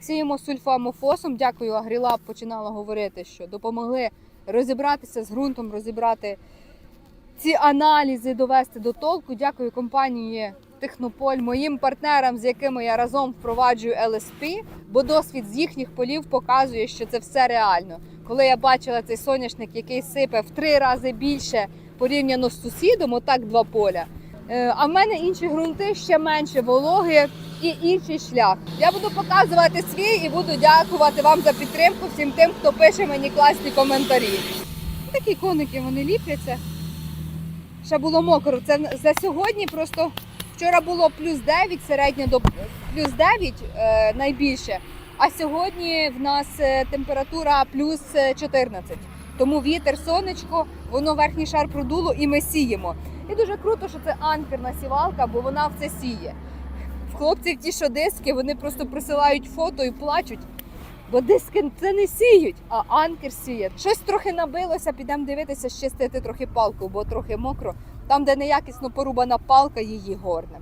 Сіємо сульфамофосом. Дякую, Агрілаб починала говорити, що допомогли розібратися з ґрунтом, розібрати ці аналізи, довести до толку. Дякую компанії Технополь, моїм партнерам, з якими я разом впроваджую ЛСП, бо досвід з їхніх полів показує, що це все реально. Коли я бачила цей соняшник, який сипе в три рази більше порівняно з сусідом, отак два поля. Е, А в мене інші ґрунти ще менше вологи і інший шлях. Я буду показувати свій і буду дякувати вам за підтримку всім тим, хто пише мені класні коментарі. Такі коники вони ліпляться. Ще було мокро. Це за сьогодні просто вчора було плюс 9, середньо до плюс 9 е, найбільше. А сьогодні в нас е, температура плюс е, 14. Тому вітер, сонечко, воно верхній шар продуло і ми сіємо. І дуже круто, що це анкерна сівалка, бо вона в це сіє. В хлопців ті, що диски, вони просто присилають фото і плачуть. Бо диски це не сіють, а анкер сіє. Щось трохи набилося, підемо дивитися, щистити трохи палку, бо трохи мокро. Там, де неякісно порубана палка, її горне.